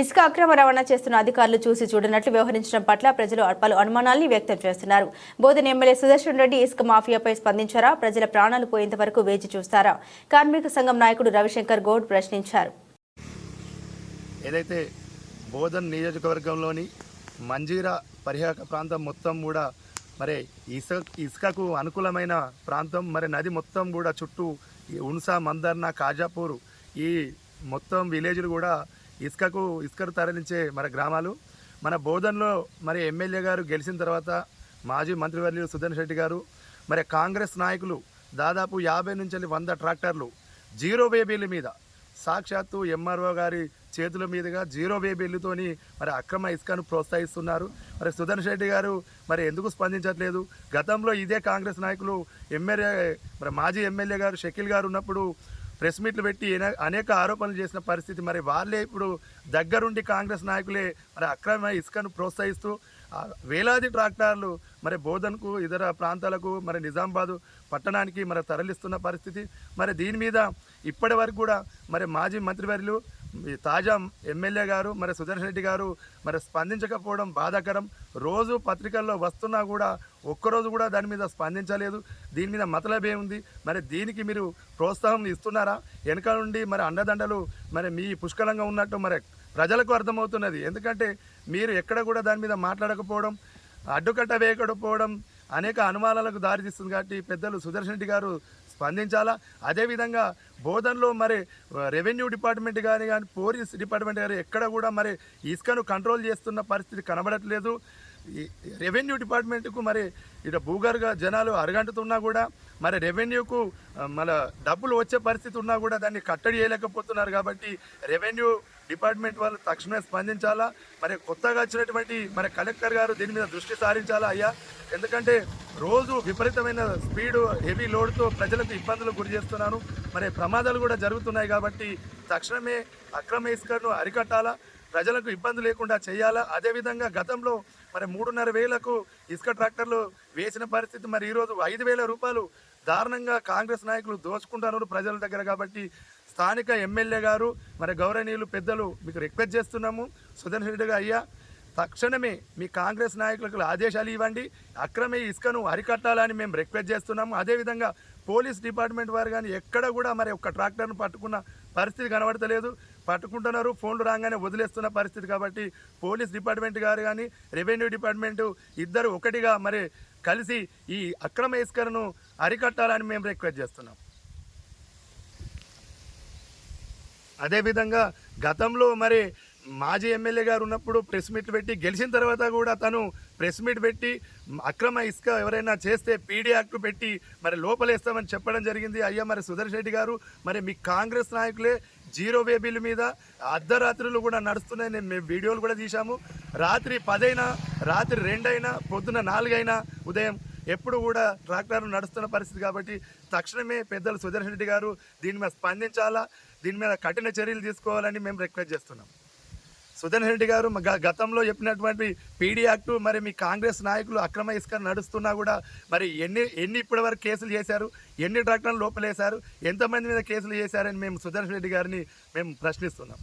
ఇసుక అక్రమ రవాణా చేస్తున్న అధికారులు చూసి చూడనట్లు వ్యవహరించడం పట్ల ప్రజలు పలు అనుమానాల్ని వ్యక్తం చేస్తున్నారు. బోధన ఎమ్మెల్యే సుదర్శన్ రెడ్డి ఇసుక మాఫియాపై స్పందించారా? ప్రజల ప్రాణాలు పోయేంత వరకు వేచి చూస్తారా? కార్మిక సంఘం నాయకుడు రవిశంకర్ గౌడ్ ప్రశ్నించారు. ఏదైతే బోధన్ నియోజకవర్గంలోని మంజీరా పరిహాక ప్రాంతం మొత్తం కూడా మరి ఇసుక ఇసుకకు అనుకూలమైన ప్రాంతం మరి నది మొత్తం కూడా చుట్టూ ఉన్సా మందర్న కాజాపూర్ ఈ మొత్తం విలేజ్లు కూడా ఇసుకకు ఇసుకను తరలించే మన గ్రామాలు. మన బోధన్లో మరి ఎమ్మెల్యే గారు గెలిచిన తర్వాత మాజీ మంత్రివర్యులు సుధన్ శెట్టి గారు మరి కాంగ్రెస్ నాయకులు దాదాపు యాభై నుంచి వంద ట్రాక్టర్లు జీరో బేబీల మీద సాక్షాత్తు ఎంఆర్ఓ గారి చేతుల మీదుగా జీరో బేబీలతోని మరి అక్రమ ఇసుకను ప్రోత్సహిస్తున్నారు. మరి సుధన్ శెట్టి గారు మరి ఎందుకు స్పందించట్లేదు? గతంలో ఇదే కాంగ్రెస్ నాయకులు ఎమ్మెల్యే మరి మాజీ ఎమ్మెల్యే గారు షకీల్ గారు ఉన్నప్పుడు ప్రెస్ మీట్లు పెట్టి అనేక ఆరోపణలు చేసిన పరిస్థితి. మరి వాళ్ళే ఇప్పుడు దగ్గరుండి కాంగ్రెస్ నాయకులే మరి అక్రమ ఇసుకను ప్రోత్సహిస్తూ వేలాది ట్రాక్టర్లు మరి బోధన్కు ఇతర ప్రాంతాలకు మరి నిజామాబాదు పట్టణానికి మరి తరలిస్తున్న పరిస్థితి. మరి దీని మీద ఇప్పటి వరకు కూడా మరి మాజీ మంత్రివర్యులు ఈ తాజా ఎమ్మెల్యే గారు మరి సుదర్శన్ రెడ్డి గారు మరి స్పందించకపోవడం బాధాకరం. రోజు పత్రికల్లో వస్తున్నా కూడా ఒక్కరోజు కూడా దాని మీద స్పందించలేదు. దీని మీద మతలబే ఉంది మరి దీనికి మీరు ప్రోత్సాహం ఇస్తున్నారా? వెనక నుండి మరి అండదండలు మరి మీ పుష్కలంగా ఉన్నట్టు మరి ప్రజలకు అర్థమవుతున్నది. ఎందుకంటే మీరు ఎక్కడ కూడా దాని మీద మాట్లాడకపోవడం అడ్డుకట్ట వేయకపోవడం అనేక అనుమానాలకు దారితీస్తుంది కాబట్టి పెద్దలు సుదర్శన్ రెడ్డి గారు స్పందించాలా? అదేవిధంగా బోధనలో మరి రెవెన్యూ డిపార్ట్మెంట్ కానీ కానీ పోలీస్ డిపార్ట్మెంట్ కానీ ఎక్కడ కూడా మరి ఇసుకను కంట్రోల్ చేస్తున్న పరిస్థితి కనబడట్లేదు. రెవెన్యూ డిపార్ట్మెంట్కు మరి ఇక భూగర్భ జనాలు అరగంటుతున్నా కూడా మరి రెవెన్యూకు మన డబ్బులు వచ్చే పరిస్థితి ఉన్నా కూడా దాన్ని కట్టడి చేయలేకపోతున్నారు కాబట్టి రెవెన్యూ డిపార్ట్మెంట్ వాళ్ళు తక్షణమే స్పందించాలా? మరి కొత్తగా వచ్చినటువంటి మరి కలెక్టర్ గారు దీని మీద దృష్టి సారించాలా అయ్యా? ఎందుకంటే రోజు విపరీతమైన స్పీడు హెవీ లోడ్తో ప్రజలకు ఇబ్బందులు గురి చేస్తున్నాను. మరి ప్రమాదాలు కూడా జరుగుతున్నాయి కాబట్టి తక్షణమే అక్రమ ఇసుకను అరికట్టాలా? ప్రజలకు ఇబ్బంది లేకుండా చేయాలా? అదేవిధంగా గతంలో మరి మూడున్నర వేలకు ఇసుక ట్రాక్టర్లు వేసిన పరిస్థితి. మరి ఈరోజు ఐదు వేల రూపాయలు దారుణంగా కాంగ్రెస్ నాయకులు దోచుకుంటున్నారు ప్రజల దగ్గర కాబట్టి స్థానిక ఎమ్మెల్యే గారు మరి గౌరవనీయులు పెద్దలు మీకు రిక్వెస్ట్ చేస్తున్నాము. సుధన్ రెడ్డిగా అయ్యా తక్షణమే మీ కాంగ్రెస్ నాయకులకు ఆదేశాలు ఇవ్వండి. అక్రమ ఇసుకను అరికట్టాలని మేము రిక్వెస్ట్ చేస్తున్నాము. అదేవిధంగా పోలీస్ డిపార్ట్మెంట్ వారు కానీ ఎక్కడ కూడా మరి ఒక్క ట్రాక్టర్ను పట్టుకున్న పరిస్థితి కనబడతలేదు. పట్టుకుంటున్నారు ఫోన్లు రాగానే వదిలేస్తున్న పరిస్థితి కాబట్టి పోలీస్ డిపార్ట్మెంట్ గారు కానీ రెవెన్యూ డిపార్ట్మెంటు ఇద్దరు ఒకటిగా మరి కలిసి ఈ అక్రమ ఇసుకను అరికట్టాలని మేము రిక్వెస్ట్ చేస్తున్నాం. అదేవిధంగా గతంలో మరి మాజీ ఎమ్మెల్యే గారు ఉన్నప్పుడు ప్రెస్ మీట్ పెట్టి గెలిచిన తర్వాత కూడా తను ప్రెస్ మీట్ పెట్టి అక్రమ ఇసుక ఎవరైనా చేస్తే పీడీ యాక్ట్ పెట్టి మరి లోపలేస్తామని చెప్పడం జరిగింది. అయ్యా మరి సుదర్శన్ రెడ్డి గారు మరి మీ కాంగ్రెస్ నాయకులే జీరో బేబీల మీద అర్ధరాత్రులు కూడా నడుస్తున్నాయి. నేను మేము వీడియోలు కూడా తీశాము. రాత్రి పదైనా రాత్రి రెండైనా పొద్దున నాలుగైనా ఉదయం ఎప్పుడు కూడా ట్రాక్టర్లు నడుస్తున్న పరిస్థితి కాబట్టి తక్షణమే పెద్దలు సుదర్శన్ రెడ్డి గారు దీని మీద స్పందించాలా? దీని మీద కఠిన చర్యలు తీసుకోవాలని మేము రిక్వెస్ట్ చేస్తున్నాం. సుధన్ రెడ్డి గారు గతంలో చెప్పినటువంటి పీడీ యాక్ట్ మరి మీ కాంగ్రెస్ నాయకులు అక్రమ ఇసుక నడుస్తున్నా కూడా మరి ఎన్ని ఎన్ని ఇప్పటి వరకు కేసులు చేశారు? ఎన్ని ట్రాక్టర్లు లోపలేశారు? ఎంతమంది మీద కేసులు చేశారని మేము సుధన్ రెడ్డి గారిని మేము ప్రశ్నిస్తున్నాం.